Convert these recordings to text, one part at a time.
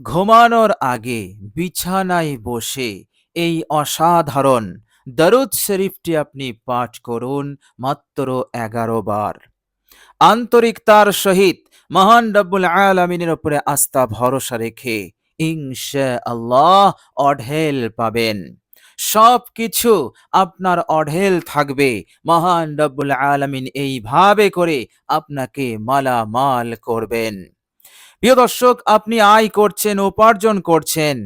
ঘুমানোর আগে বিছানায় বসে এই অসাধারণ দরুদ শরীফটি আপনি পাঠ করুন মাত্র এগারো বার। আন্তরিকতার সহিত মহান রব্বুল আলমিনের উপরে আস্থা ভরসা রেখে ইনশা আল্লাহ অঢেল পাবেন। সব কিছু আপনার অঢেল থাকবে। মহান রব্বুল আলমিন এইভাবে করে আপনাকে মালামাল করবেন। প্রিয় দর্শক, আপনি আয় করছেন, উপার্জন করছেন।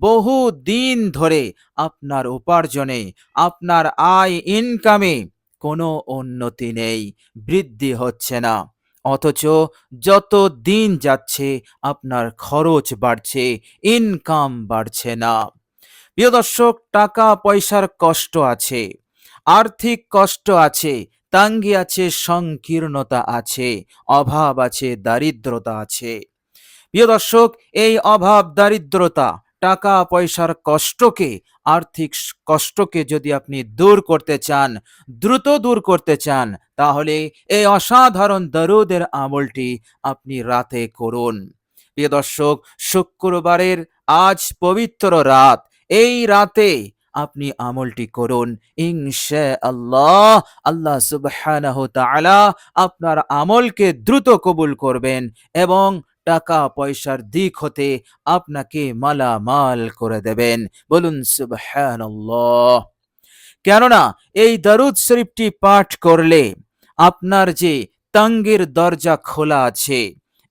বহু দিন ধরে আপনার উপার্জনে, আপনার আয় ইনকামে কোনো উন্নতি নেই, বৃদ্ধি হচ্ছে না। অথচ যত দিন যাচ্ছে, আপনার খরচ বাড়ছে ইনকাম বাড়ছে না। প্রিয় দর্শক, টাকা, পয়সার কষ্ট আছে, আর্থিক কষ্ট আছে, তাঙ্গি আছে, সংকীর্ণতা আছে, অভাব আছে, দারিদ্রতা আছে। প্রিয় দর্শক, এই অভাব দারিদ্রতা টাকা পয়সার কষ্টকে, আর্থিক কষ্টকে যদি আপনি দূর করতে চান, দ্রুত দূর করতে চান, তাহলে এই অসাধারণ দরুদের আমলটি আপনি রাতে করুন। প্রিয় দর্শক, শুক্রবারের আজ পবিত্র রাত, এই রাতে আপনি আমলটি করুন। ইনশা আল্লাহ আল্লাহ সুবহানাহু তাআলা আপনার আমলকে দ্রুত কবুল করবেন এবং টাকা পয়সার দিক হতে আপনাকে মালামাল করে দেবেন। বলুন, সুবহানাল্লাহ। কেননা, এই দারুদ শরীফটি পাঠ করলে আপনার যে তঙ্গের দরজা খোলা আছে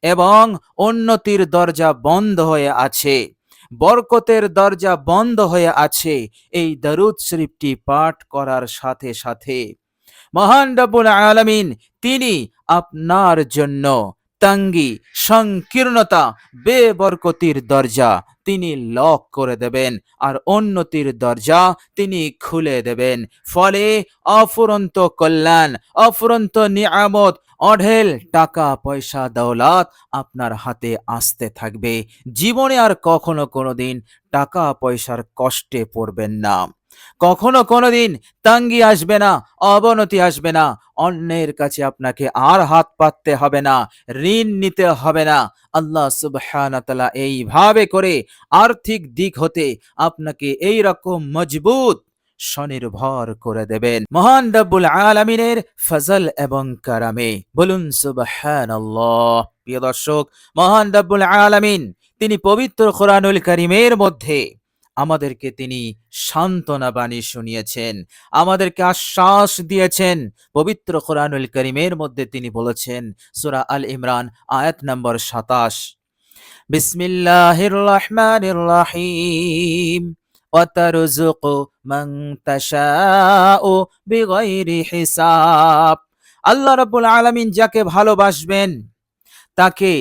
এবং উন্নতির দরজা বন্ধ হয়ে আছে, বরকতের দরজা বন্ধ হয়ে আছে, এই দারুদ শরীফটি পাঠ করার সাথে সাথে মহান রব্বুল আলামিন তিনি আপনার জন্য তাঙ্গি সংকীর্ণতা, বেবরকতির দরজা তিনি লক করে দেবেন আর উন্নতির দরজা তিনি খুলে দেবেন। ফলে অফুরন্ত কল্যাণ, অফুরন্ত নিয়ামত, অঢেল টাকা, পয়সা, দৌলত আপনার হাতে আসতে থাকবে। জীবনে আর কখনো কোনোদিন টাকা, পয়সার কষ্টে পড়বেন না। কখনো কোনোদিন তাঙ্গি আসবে না, অবনতি আসবে না, অন্যের কাছে আপনাকে আর হাত পাততে হবে না, ঋণ নিতে হবে না। আল্লাহ সুবহানাতালা এইভাবে করে আর্থিক দিক হতে আপনাকে এই রকম মজবুত স্বনির্ভর করে দেবেন। মহান রব্বুল আলমিনের ফজল এবং কারামে। বলুন সুবহানাল্লাহ। প্রিয় দর্শক, মহান রব্বুল আলামিন, তিনি পবিত্র কোরআনুল করিমের মধ্যে আমাদেরকে তিনি সান্ত্বনা বাণী শুনিয়েছেন আমাদেরকে আশ্বাস দিয়েছেন পবিত্র কোরআনুল করিমের মধ্যে তিনি বলেছেন সুরা আল ইমরান আয়াত নম্বর সাতাশ বিসমিল্লাহির রহমানির রহিম وترزق من تشاء بغير হিসাব আল্লাহ রাব্বুল আলামিন যাকে ভালোবাসবেন তাকে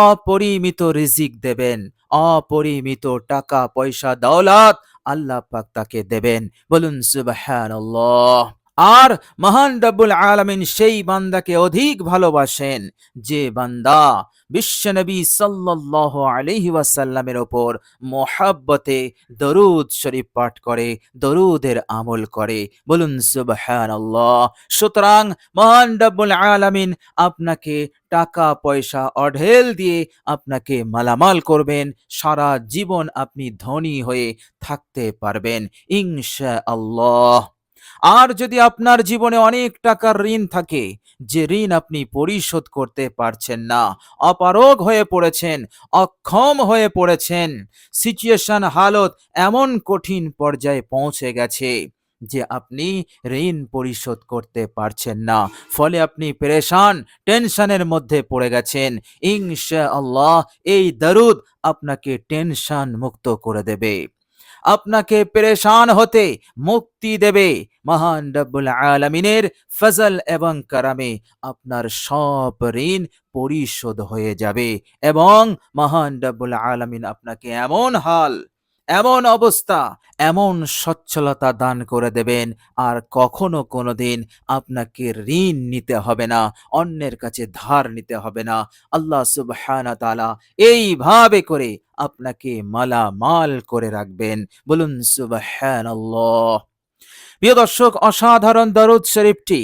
অপরিমিত রিজিক দেবেন অপরিমিত টাকা, পয়সা, দৌলত আল্লাহ পাক তাকে দেবেন। বলুন, সুবহানাল্লাহ। আর মহান রব্বুল আলমিন সেই বান্দাকে অধিক ভালোবাসেন যে বান্দা বিশ্বনবী সাল্লাল্লাহু আলাইহি ওয়াসাল্লামের ওপর মোহাব্বতে দরুদ শরীফ পাঠ করে, দরুদের আমল করে। বলুন সুবহান আল্লাহ সুতরাং, মহান রব্বুল আলামিন আপনাকে টাকা, পয়সা, অঢেল দিয়ে আপনাকে মালামাল করবেন। সারা জীবন আপনি ধনী হয়ে থাকতে পারবেন ইনশা আল্লাহ আর যদি আপনার জীবনে অনেক টাকার ঋণ থাকে, যে ঋণ আপনি পরিশোধ করতে পারছেন না, অপারগ হয়ে পড়েছেন, অক্ষম হয়ে পড়েছেন সিচুয়েশন হালত এমন কঠিন পর্যায়ে পৌঁছে গেছে যে আপনি ঋণ পরিশোধ করতে পারছেন না। ফলে আপনি পেরেশান, টেনশনের মধ্যে পড়ে গেছেন। ইনশা আল্লাহ এই দারুদ আপনাকে টেনশন মুক্ত করে দেবে। আপনাকে পেরেশান হতে মুক্তি দেবে। মহান রব্বুল আলমিনের ফজল এবং কারামে আপনার সব ঋণ পরিশোধ হয়ে যাবে এবং মহান রব্বুল আলমিন আপনাকে এমন হাল, এমন অবস্থা, এমন সচ্ছলতা দান করে দেবেন। আর কখনো কোনো দিন আপনাকে ঋণ নিতে হবে না, অন্যের কাছে ধার নিতে হবে না। আল্লাহ সুবহানা তালা এইভাবে করে আপনাকে মালামাল করে রাখবেন। বলুন সুবহান প্রিয় দর্শক, অসাধারণ দরুদ শরীফটি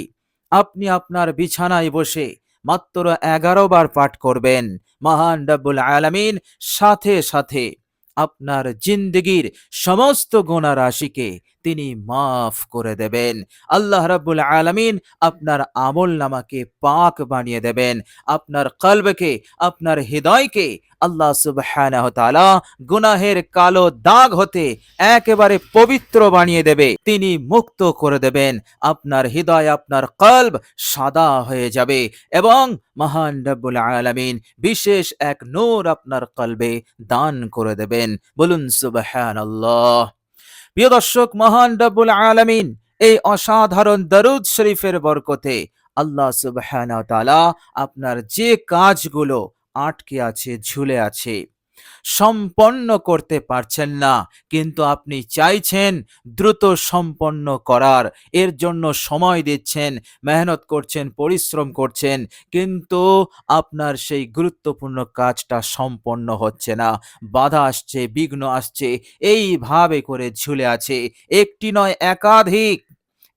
আপনি আপনার বিছানায় বসে মাত্র এগারো বার পাঠ করবেন। মহান ডাবুল আলামিন সাথে সাথে আপনার জিন্দগির সমস্ত গোনা রাশিকে তিনি মাফ করে দেবেন। আল্লাহ রাব্বুল আলামিন আপনার আমল নামাকে পাক বানিয়ে দেবেন। আপনার কলবকে, আপনার হৃদয়কে আল্লাহ সুবহানাহু তাআলা গুনাহের কালো দাগ হতে একেবারে পবিত্র বানিয়ে দেবে। তিনি মুক্ত করে দেবেন। আপনার হৃদয়, আপনার কলব সাদা হয়ে যাবে এবং মহান রব্বুল আলামিন বিশেষ এক নূর আপনার কলবে দান করে দেবেন। বলুন সুবহানাল্লাহ। প্রিয় দর্শক, মহান রব্বুল আলামিন, এই অসাধারণ দরুদ শরীফের বরকতে আল্লাহ তাআলা আপনার যে কাজগুলো আটকে আছে, ঝুলে আছে সম্পন্ন করতে পারছেন না। কিন্তু আপনি চাইছেন দ্রুত সম্পন্ন করার। এর জন্য সময় দিচ্ছেন, মেহনত করছেন, পরিশ্রম করছেন, কিন্তু আপনার সেই গুরুত্বপূর্ণ কাজটা সম্পন্ন হচ্ছে না। বাধা আসছে, বিঘ্ন আসছে, এইভাবে করে ঝুলে আছে। একটি নয়, একাধিক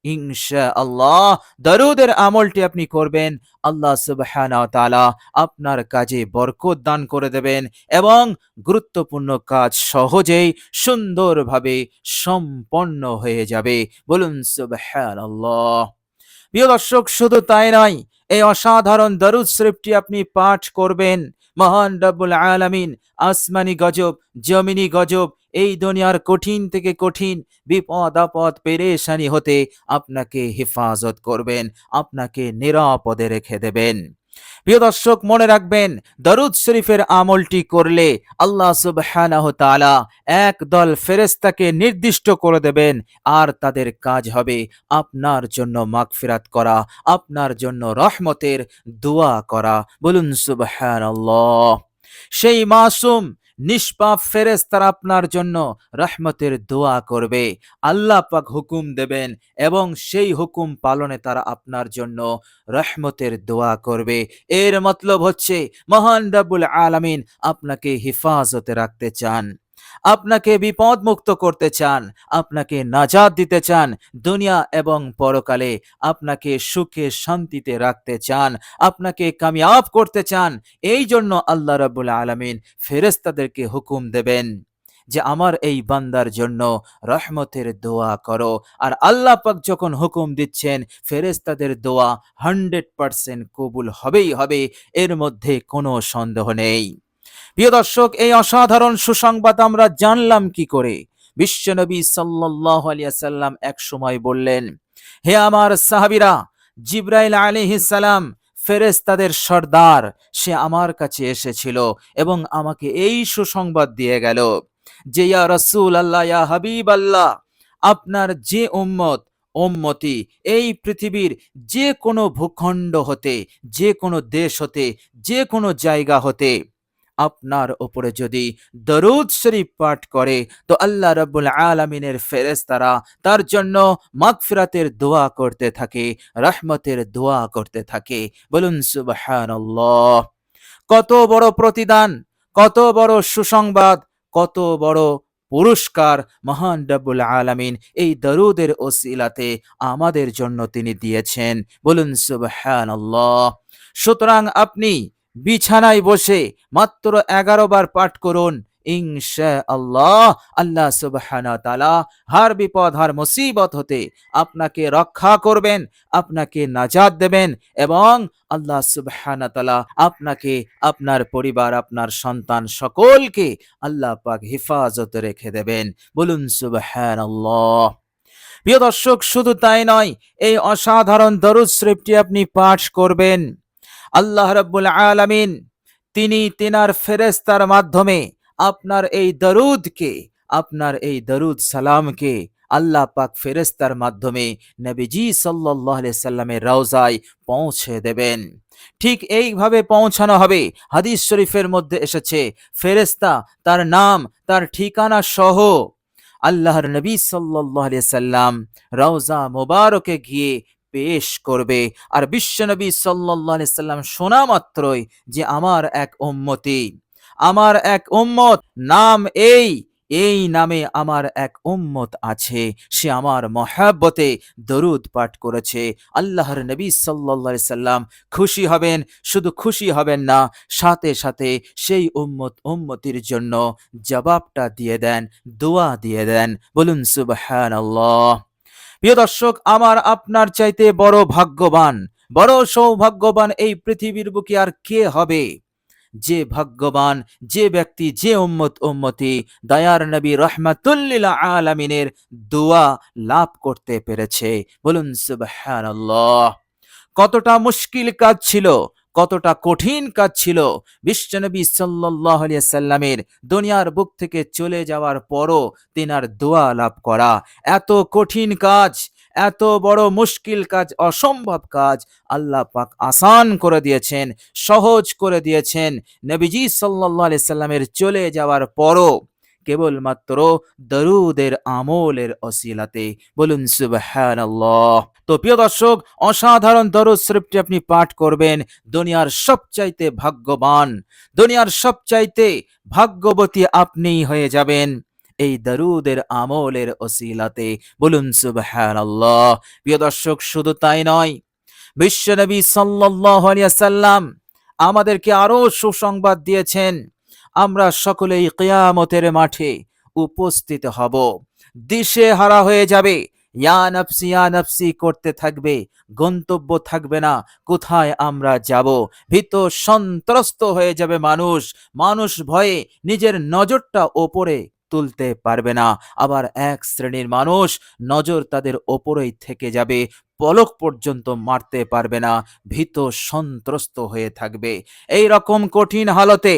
ইনশা আল্লাহ দরুদের আমলটি আপনি করবেন, আল্লাহ সুবহানাহু তাআলা আপনার কাজে বরকত দান করে দেবেন এবং গুরুত্বপূর্ণ কাজ সহজেই সুন্দরভাবে সম্পন্ন হয়ে যাবে। বলুন সুবহানাল্লাহ। প্রিয় দর্শক, শুধু তাই নয়, এই অসাধারণ দরুদ শরীফটি আপনি পাঠ করবেন। মহান রব্বুল আলামিন আসমানি গজব, জমিনি গজব এই দুনিয়ার কঠিন থেকে কঠিন বিপদ আপদ পেরেশানি হতে আপনাকে হেফাজত করবেন, আপনাকে নিরাপদে রেখে দেবেন। প্রিয় দর্শক, মনে রাখবেন, দরুদ শরীফের আমলটি করলে আল্লাহ সুবহানাহু তাআলা এক দল ফেরেশতাকে নির্দিষ্ট করে দেবেন, আর তাদের কাজ হবে আপনার জন্য মাগফিরাত করা, আপনার জন্য রহমতের দোয়া করা। বলুন সুবহানাল্লাহ। সেই মাসুম নিষ্পাপ ফেরেশতারা আপনার জন্য রহমতের দোয়া করবে। আল্লাহ পাক হুকুম দেবেন এবং সেই হুকুম পালনে তারা আপনার জন্য রহমতের দোয়া করবে। এর মতলব হচ্ছে, মহান রাব্বুল আলামিন আপনাকে হেফাজতে রাখতে চান। আপনাকে বিপদ মুক্ত করতে চান, আপনাকে নাজাদ দিতে চান দুনিয়া এবং পরকালে, আপনাকে সুখে শান্তিতে রাখতে চান, আপনাকে কামিয়াব করতে চান, এই জন্য আল্লাহ রাব্বুল আলামিন ফেরেশতাদেরকে হুকুম দেবেন যে আমার এই বান্দার জন্য রহমতের দোয়া করো। আর আল্লাহ পাক যখন হুকুম দিচ্ছেন, ফেরেশতাদের দোয়া হান্ড্রেড পার্সেন্ট কবুল হবেই হবে, এর মধ্যে কোনো সন্দেহ নেই। প্রিয় দর্শক, এই অসাধারণ সুসংবাদ আমরা জানলাম কি করে? বিশ্বনবী সাল্লাল্লাহু আলাইহি সাল্লাম এক সময় বললেন, হে আমার সাহাবিরা, জিব্রাইল আলাইহিস সালাম ফেরেশতাদের সর্দার, সে আমার কাছে এসেছিল এবং আমাকে এই সুসংবাদ দিয়ে গেল যে, ইয়া রাসূল আল্লাহ ইয়া হাবিব আল্লাহ আপনার যে উম্মত, উম্মতি এই পৃথিবীর যে কোনো ভূখণ্ড হতে, যে কোনো দেশ হতে, যে কোনো জায়গা হতে আপনার ওপরে যদি দরুদ শরীফ পাঠ করে, তো আল্লাহ রাব্বুল আলামিনের ফেরেশতারা তার জন্য মাগফিরাতের দোয়া করতে থাকে, রহমতের দোয়া করতে থাকে। বলুন, সুবহানাল্লাহ। কত বড় প্রতিদান, কত বড় সুসংবাদ, কত বড় পুরস্কার মহান রব্বুল আলামিন এই দরুদের ওসিলাতে আমাদের জন্য তিনি দিয়েছেন। বলুন, সুবহানাল্লাহ। সুতরাং আপনি বিছানায় বসে মাত্র এগারো বার পাঠ করুন ইনশা আল্লাহ আল্লাহ সুবহানা হার বিপদ, হার মুসিবত হতে আপনাকে রক্ষা করবেন, আপনাকে নাজাদ দেবেন এবং আল্লাহ সুবহানা আপনাকে, আপনার পরিবার, আপনার সন্তান সকলকে আল্লাহ পাক হেফাজতে রেখে দেবেন। বলুন সুবহান আল্লাহ প্রিয় দর্শক, শুধু তাই নয়, এই অসাধারণ দরুদ শরীফটি আপনি পাঠ করবেন। আল্লাহ রাব্বুল আলামিন, তিনি তিনার ফেরেস্তার মাধ্যমে আপনার এই দরুদকে, আপনার এই দরুদ সালামকে আল্লাহ পাক ফেরেস্তার মাধ্যমে নবীজি আলাইহি সাল্লামের রওজায় পৌঁছে দেবেন। ঠিক এইভাবে পৌঁছানো হবে। হাদিস শরীফের মধ্যে এসেছে ফেরেস্তা তার নাম, তার ঠিকানা সহ আল্লাহর নবী আলাইহি সাল্লাম রওজা মোবারকে গিয়ে পেশ করবে। আর বিশ্বনবী আলাইহি সাল্লাম শোনা মাত্রই যে আমার এক উম্মতি, আমার এক উম্মত, নাম এই এই নামে আমার এক উম্মত আছে, সে আমার মহাব্বতে দরুদ পাঠ করেছে। আল্লাহর নবী সাল্লা সাল্লাম খুশি হবেন, শুধু খুশি হবেন না, সাথে সাথে সেই উম্মত উম্মতির জন্য জবাবটা দিয়ে দেন, দোয়া দিয়ে দেন। বলুন সুবহান আল্লাহ প্রিয় দর্শক, আমার আপনার চাইতে বড় ভাগ্যবান, বড় সৌভাগ্যবান এই পৃথিবীর বুকে আর কে হবে? যে ভাগ্যবান, যে ব্যক্তি, যে উম্মত, উম্মতি, দয়ার নবী রহমাতুল্লিল আলামিনের দোয়া লাভ করতে পেরেছে। বলুন সুবহানাল্লাহ। কতটা মুশকিল কাজ ছিল কতটা কঠিন কাজ ছিল। বিশ্বনবী সাল্লাহ সাল্লামের দুনিয়ার বুক থেকে চলে যাওয়ার পরও তিনার দোয়া লাভ করা। এত কঠিন কাজ, এত বড় মুশকিল কাজ, অসম্ভব কাজ আল্লাহ পাক আসান করে দিয়েছেন, সহজ করে দিয়েছেন। নবীজি সাল্লাহ সাল্লামের চলে যাওয়ার পরও কেবলমাত্র দরুদের আমলের অসিলাতে। বলুন, সুবহানাল্লাহ। তো প্রিয় দর্শক, অসাধারণ দরুদ শরীফটি আপনি পাঠ করবেন দুনিয়ার সবচাইতে ভাগ্যবান, দুনিয়ার সবচাইতে ভাগ্যবতী আপনি হয়ে যাবেন এই দরুদের আমলের অসিলাতে। বলুন, সুবহানাল্লাহ। প্রিয় দর্শক, শুধু তাই নয় বিশ্বনবী সাল্লাল্লাহু আলাইহি সাল্লাম আমাদেরকে আরও সুসংবাদ দিয়েছেন। আমরা সকলেই কিয়ামতের মাঠে উপস্থিত হব। দিশে হারা হয়ে যাবে। ইয়া নফসি ইয়া নফসি, করতে থাকবে। গন্তব্য থাকবে না। কোথায় আমরা যাব? ভীত, সন্ত্রস্ত হয়ে যাবে মানুষ। মানুষ ভয়ে নিজের নজরটা ওপরে তুলতে পারবে না। আবার এক শ্রেণির মানুষ নজর তাদের ওপরেই থেকে যাবে। পলক পর্যন্ত মারতে পারবে না। ভীত, সন্ত্রস্ত হয়ে থাকবে। এই রকম কঠিন হালতে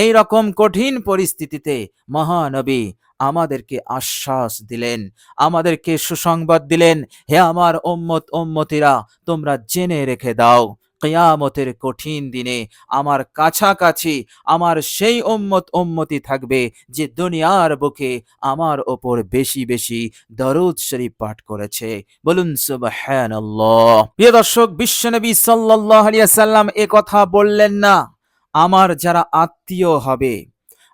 এই রকম কঠিন পরিস্থিতিতে মহানবী আমাদেরকে আশ্বাস দিলেন, আমাদেরকে সুসংবাদ দিলেন, হে আমার ওম্মত ওম্মতিরা তোমরা জেনে রেখে দাও, কেয়ামতের কঠিন দিনে আমার কাছাকাছি আমার সেই ওম্মত ওম্মতি থাকবে যে দুনিয়ার বুকে আমার ওপর বেশি বেশি দরুদ শরীফ পাঠ করেছে। বলুন, সুবহানাল্লাহ। প্রিয় দর্শক, বিশ্বনবী সাল্লাল্লাহু আলাইহি সাল্লাম এ কথা বললেন না। আমার যারা আত্মীয় হবে,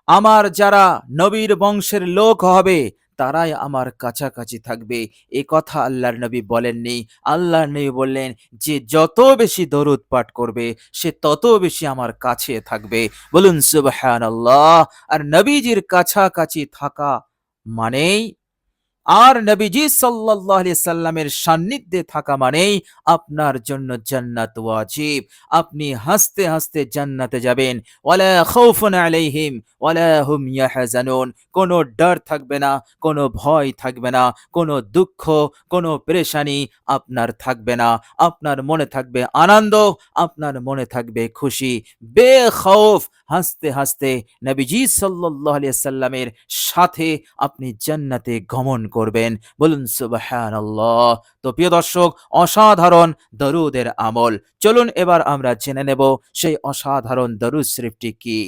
আমার যারা নবীর বংশের লোক হবে, তারাই আমার কাছাকাছি থাকবে। এ কথা আল্লাহর নবী বলেননি। আল্লাহর নবী বললেন, যে যত বেশি দরুদ পাঠ করবে, সে তত বেশি আমার কাছে থাকবে। বলুন, সুবহানাল্লাহ। আর নবীজির কাছাকাছি থাকা মানেই আর নবীজি আলাইহি সাল্লামের সান্নিধ্যে থাকা মানেই আপনার জন্য জান্নাত ওয়াজিব। আপনি হাসতে হাসতে জান্নাতে যাবেন। ওয়ালা খাউফুন আলাইহিম, ওয়ালা হুম ইয়াহজানুন। কোনো ডর থাকবে না, কোনো ভয় থাকবে না, কোনো দুঃখ, কোনো পেরেশানি আপনার থাকবে না। আপনার মনে থাকবে আনন্দ, আপনার মনে থাকবে খুশি। বেখৌফ হাসতে হাসতে নবীজি আলাইহি সাল্লামের সাথে আপনি জান্নাতে গমন করবেন। বলুন সুবাহান আল্লাহ তো প্রিয় দর্শক, অসাধারণ দরুদের আমল। চলুন এবার আমরা জেনে নেব সেই অসাধারণ দরুদ শরীফটি কি।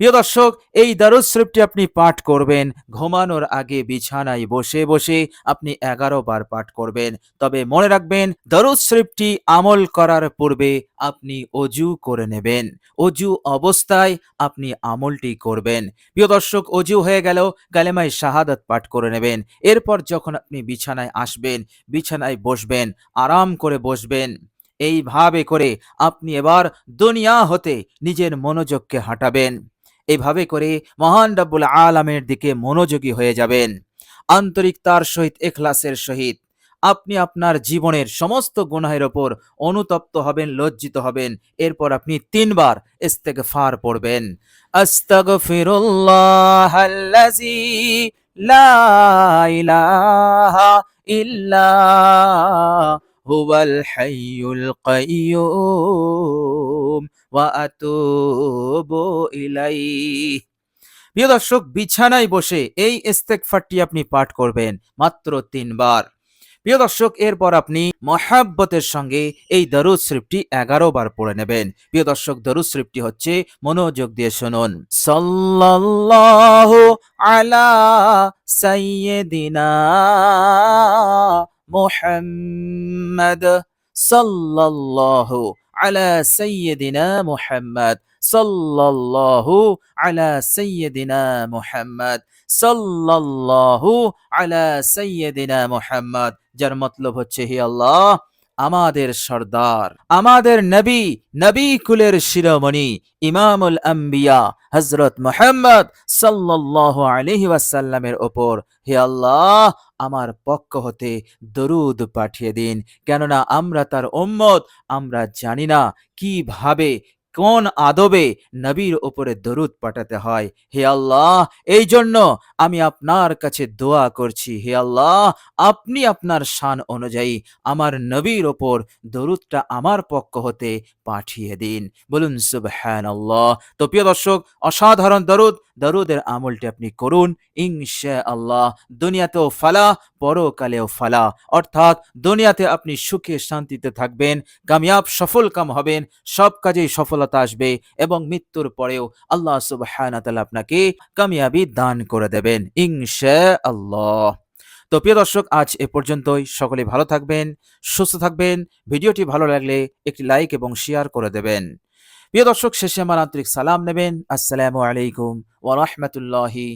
প্রিয় দর্শক, এই দারুদ শরীফটি আপনি পাঠ করবেন। ঘুমানোর আগে বিছানায় বসে বসে আপনি এগারো বার পাঠ করবেন। তবে মনে রাখবেন দারুদ শরীফটি আমল করার পূর্বে আপনি অজু করে নেবেন। অজু অবস্থায় আপনি আমলটি করবেন। প্রিয় দর্শক, অজু হয়ে গেল গালেমায় শাহাদাত পাঠ করে নেবেন। এরপর যখন আপনি বিছানায় আসবেন, বিছানায় বসবেন, আরাম করে বসবেন, এইভাবে করে আপনি এবার দুনিয়া হতে নিজের মনোযোগকে হাঁটাবেন। এভাবে করে মহান রব্বুল আলামের দিকে মনোযোগী হয়ে যাবেন। আন্তরিকতার সহিত, এখলাসের সহিত। আপনি আপনার জীবনের সমস্ত গুনাহের ওপর অনুতপ্ত হবেন, লজ্জিত হবেন। এরপর আপনি তিনবার ইস্তেক ফার পড়বেন। আস্তাগফিরুল্লাহ আল্লাযী লা ইলাহা ইল্লা হাইয়ুল কাইয়্যুম ওয়া আতুবু ইলাইহি। প্রিয় দর্শক, বিছানায় বসে এই ইস্তেগফারটি আপনি পাঠ করবেন মাত্র তিনবার। প্রিয় দর্শক, এরপর আপনি মহাব্বতের সঙ্গে এই দরুদ শরীফটি এগারো বার পড়ে নেবেন। প্রিয় দর্শক, দরুদ শরীফটি হচ্ছে মনোযোগ দিয়ে শুনুন। সাল্লাল্লাহু আলা সাইয়্যিদিনা মুহাম্মদ সাল্লাল্লাহু আলা সাইয়্যিদিনা মুহাম্মদ সাল্লাল্লাহু আলা সাইয়্যিদিনা মুহাম্মদ সাল্লাল্লাহু আলা সাইয়্যিদিনা মুহাম্মদ। যার মতলব হচ্ছে, হে আল্লাহ, আমাদের সর্দার, আমাদের নবী নবী কুলের শিরোমণি, ইমামুল আম্বিয়া হজরত মুহাম্মদ সাল্লাল্লাহু আলাইহি ওয়াসাল্লামের ওপর। হে আল্লাহ আমার পক্ষ হতে দরুদ পাঠিয়ে দিন। কেননা আমরা তার ওম্মত আমরা জানি না কীভাবে কোন আদবে নবীর ওপরে দরুদ পাঠাতে হয়? হে আল্লাহ এই জন্য আমি আপনার কাছে দোয়া করছি। হে আল্লাহ, আপনি আপনার শান অনুযায়ী আমার নবীর ওপর দরুদটা আমার পক্ষ হতে পাঠিয়ে দিন। বলুন সুবহান আল্লাহ তো প্রিয় দর্শক, অসাধারণ দরুদ। দরুদের আমলটি আপনি করুন। ইনশা আল্লাহ দুনিয়াতেও ফালা পরকালেও ফালা। অর্থাৎ দুনিয়াতে আপনি সুখে শান্তিতে থাকবেন, কামিয়াব সফল কাম হবেন, সব কাজেই সফলতা আসবে এবং মৃত্যুর পরেও আল্লাহ তাআলা আপনাকে কামিয়াবি দান করে দেবেন ইনশা আল্লাহ তো প্রিয় দর্শক, আজ এ পর্যন্তই। সকলে ভালো থাকবেন, সুস্থ থাকবেন। ভিডিওটি ভালো লাগলে একটি লাইক এবং শেয়ার করে দেবেন। প্রিয় দর্শক, শেষে আমার আন্তরিক সালাম নেবেন। আসসালামু আলাইকুম ওয়া রাহমাতুল্লাহি